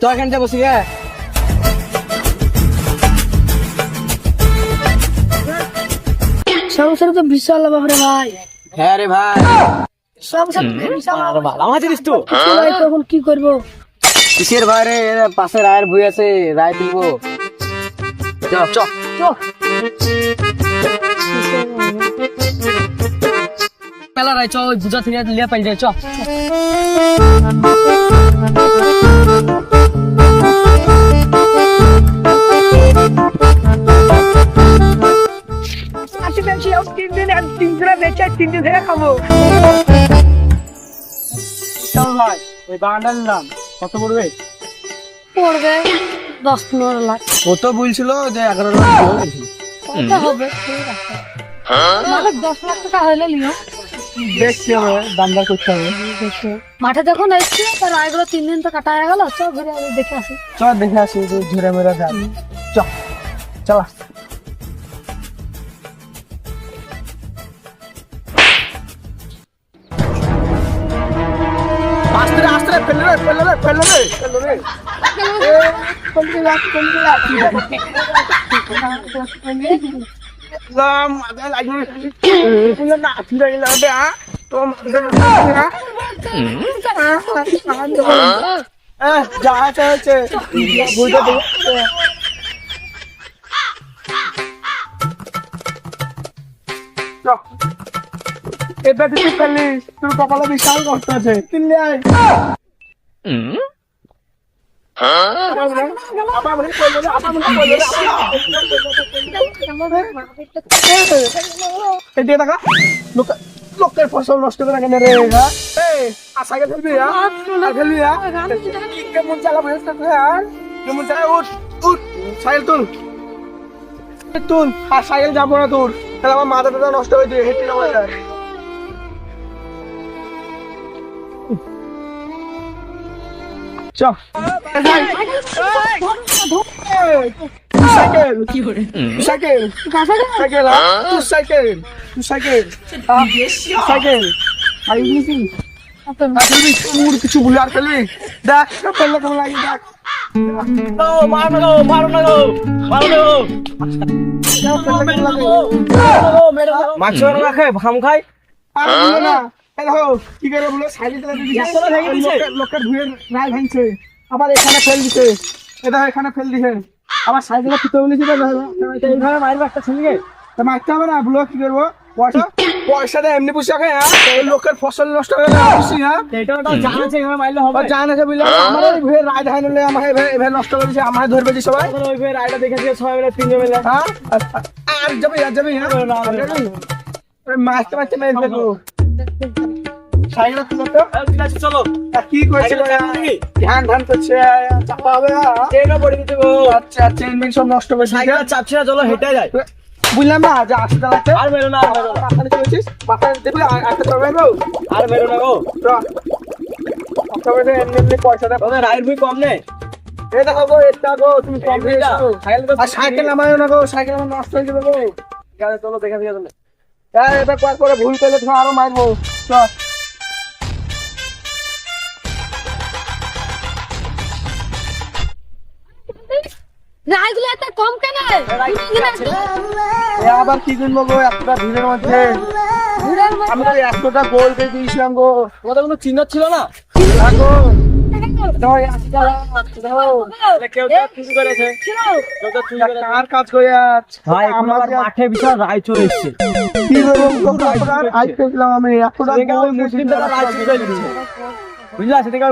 তো এখানটা বসি গে সংসারে তো বিশাল অভাব রে ভাই। হ্যাঁ রে ভাই। সংসারে বিশাল আমার জিনিস তো। তখন কি করব? কিসের ভাই রে? পাশে রায়ের বই আছে রায় তুলবো। চ চ। পেলা রায় চ বুঝা থেকে লিয়া পাই যায় চ। তিন দিন থেকে খাব। চল ভাই ওই বাগানটা নিলাম কত পড়বে? পড়বে দশ পনেরো লাখ। ও তো বলছিল যে এগারো লাখ কত হবে? দশ লাখ টাকা হলে লিও দেখছি হবে? দাম করতে হবে। মাঠে যখন এসছি তার তিন দিন তো কাটা হয়ে গেল চ ঘুরে দেখে আসি। চ দেখে আসি ঝুরে মেরা যান চ চল আস্তে আস্তে রে, ফেললে রে, ফেললে রে। এটা তুই তোর কপালে বিশাল কষ্ট আছে। আয় লোকের ফসল নষ্ট করে কেন রে হ্যাঁ? ফেলবি হ্যাঁ? হ্যাঁ? সাইকেল তুল। আর যাব না তোর। তাহলে আমার নষ্ট হয়ে যাবে, হেঁটে যাব চ সাইকেল সাইকেল সাইকেল হ্যাঁ? সাইকেল সাইকেল হ্যাঁ? সাইকেল আর ইংলিশি কিছু ভুলে আর ফেলবি দেখ ফেললে কেমন লাগে দেখ। মাছ রাখে ভাম খাই? আর না। কি করে বলো? সাইডে লোকের ধুয়ে রায় ভাঙছে। আবার এখানে ফেল দিছে। এ এখানে ফেল দিছে। আবার সাইডে ফিতে বলেছি এইভাবে মারবে একটা ছেলেকে তা মারতে হবে না বলো কি করব? পয়সা পয়সাটা এমনি পুষে হ্যাঁ? লোকের ফসল নষ্ট করে হ্যাঁ? জান আছে এভাবে মারলে হবে। জান আছে বুঝলে? আমার এই ভুয়ে রায় ধাই নিলে আমাকে এভাবে নষ্ট করে দিছে আমাকে ধরবে সবাই। ওই রায়টা দেখে দিয়ে সবাই মিলে তিনজন মিলে। হ্যাঁ? আর- আর- আর যাবি হ্যাঁ? মারতে মারতে মেরে সাইকেল তুলো তো ঠিক আছে চলো। কি করছে সাইকেল চাপা নাকি? ধ্যান ধ্যান করছে চাপা হবে হ্যাঁ? পড়ে দিতে আচ্ছা চেন মেন সব নষ্ট করে সাইকেল চাপছি না চলো হেঁটে যাই। বুঝলাম না যে আসতে চালাচ্ছে আর মেরো না আর মেরো না। মাথায় চলেছিস মাথায় দেখবি একটা চড়বে গো আর মেরো না গো। তবে এমনি এমনি পয়সা দেবো। তোদের রায়ের বই কম নেই এই দেখো গো এটা গো তুমি কম সাইকেল তো নামায় না গো সাইকেল আমার নষ্ট হয়ে যাবে গো। চলো দেখে দিয়ে চলে। হ্যাঁ এটা কয়েক করে ভুল করলে তুমি আরও মারবো। চল রায়গুলো এত কম কেন? এ আবার কি কিনবো গো একটা ভিড়ের মধ্যে? আমি তো একশোটা গোল দিয়ে দিয়েছিলাম গো। তোমাদের কোনো চিহ্ন ছিল না? গো দাও, এই আশি টাকা, দাও। তাহলে কেউ তো চুরি করেছে। ছিল। কেউ তো চুরি তা করেছে। কার কাজ করে আজ? আমরা যে- মাঠে বিশাল রায় চলে এসছে। আমি। মুসলিম বুঝলা? সেদিকে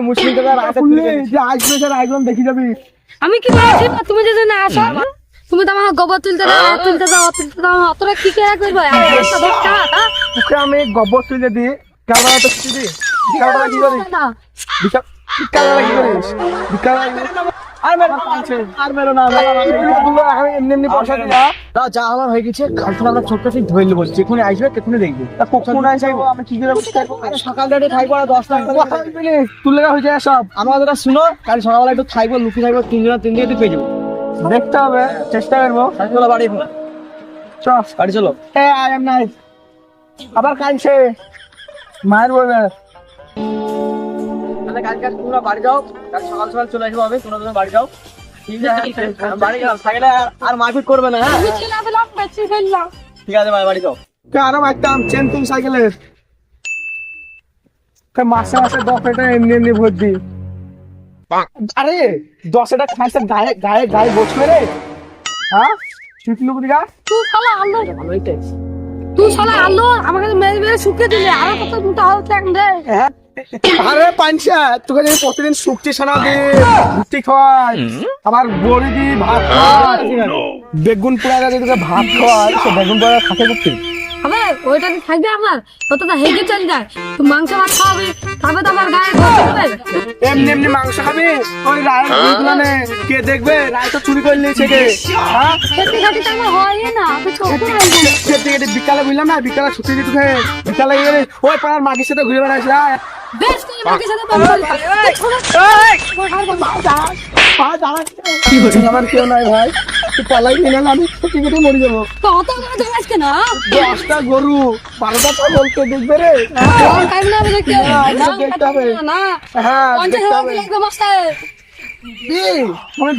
দেখি যাবি। আমি কি বলছি তুমি যদি না আসো তুমি তো আমার গোবর তুলতে দাও তুলতে দাও তুলতে দাও অতটা কি কেয়া করবে হ্যাঁ? তোকে আমি গোবর তুলে দিই কালবেলা তো দিই বিকালবেলা কি করিস? বিকাল বিকালবেলা কি করিস? বিকালবেলা আর মেরো না আর মেরো না আমি এমনি এমনি পয়সা দিই না। তা যা আমার হয়ে গেছে কাল থেকে আমরা ছোট্ট ঠিক ধরে নেব যেখানে আসবে তেখুনি দেখব। তা কখন আইসা আমি কি করে বুঝতে সকাল থেকে আর কথা তুলে হয়ে যায় সব। আমার কথা শুনো কাল সকালবেলা একটু লুকি থাকব তিনজন তিন দিকে পেয়ে যাব। দেখতে হবে চেষ্টা করব। বাড়ি বাড়ি চলো। আবার কাঁদছে মায়ের বলবে কালকে তোমরা বাড়ি যাও। কাল সকাল সকাল চলে আসব আমি তোমরা তোমরা বাড়ি যাও। ঠিক আছে? বাড়ি গেলাম সাইকেলে আর মারপিট করবে না হ্যাঁ? আমি ছেলে পেলাম বেশি ফেললাম ঠিক আছে বাড়ি যাও। আরও মারতাম? চেন তুম সাইকেলের মাসে মাসে দশ এটা এমনি এমনি ভর্তি আরে দশ এটা খাইছে গায়ে গায়ে গায়ে বসবে রে হ্যাঁ? শুকনো তুই শালা আলো। তুই শালা আলো আমাকে মেরে মেরে শুকিয়ে দিলে। আরও কত রে হ্যাঁ? আরে পাঞ্চা তোকে যদি প্রতিদিন শুক্তি ছানা দি রুটি খাওয়াই আবার বড়ি দি ভাত খাওয়াই বেগুন পোড়া তোকে ভাত খাওয়াই সে বেগুন পোড়া খাতে করতে হবে ওইটা কি থাকবে আমার হেগে চলে যায় তুই মাংস ভাত খাওয়াবি তারপর তো আমার গায়ে এমনি এমনি মাংস খাবি ওই রায়েরগুলো কে দেখবে রায় তো চুরি করে নিয়েছে কে হ্যাঁ খাতে তো আমার হয় না বিকালে বুঝলাম না বিকালে ছুটি দিতে বিকালে গেলে ওই পাড়ার মাগির সাথে ঘুরে বেড়াইছে আয়। দশটা গরু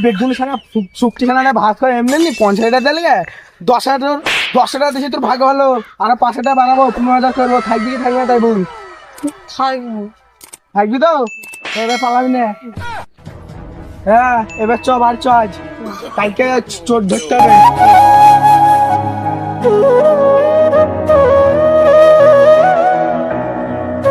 বেগুন ছানা শুক্তি ছানা ভাত করে এমনি এমনি পঞ্চাশ হাজার দিলে দশ হাজার দশ হাজার দিয়েছি তোর ভাগ হলো আর পাঁচ হাজার বানাবো, পনেরো হাজার করব, থাকবি থাকবি তাই বল। থাকব থাকবি তো? এবার পালাবি হ্যাঁ এবার চ, বার চ আজ। কালকে চোর ধরতে হবে।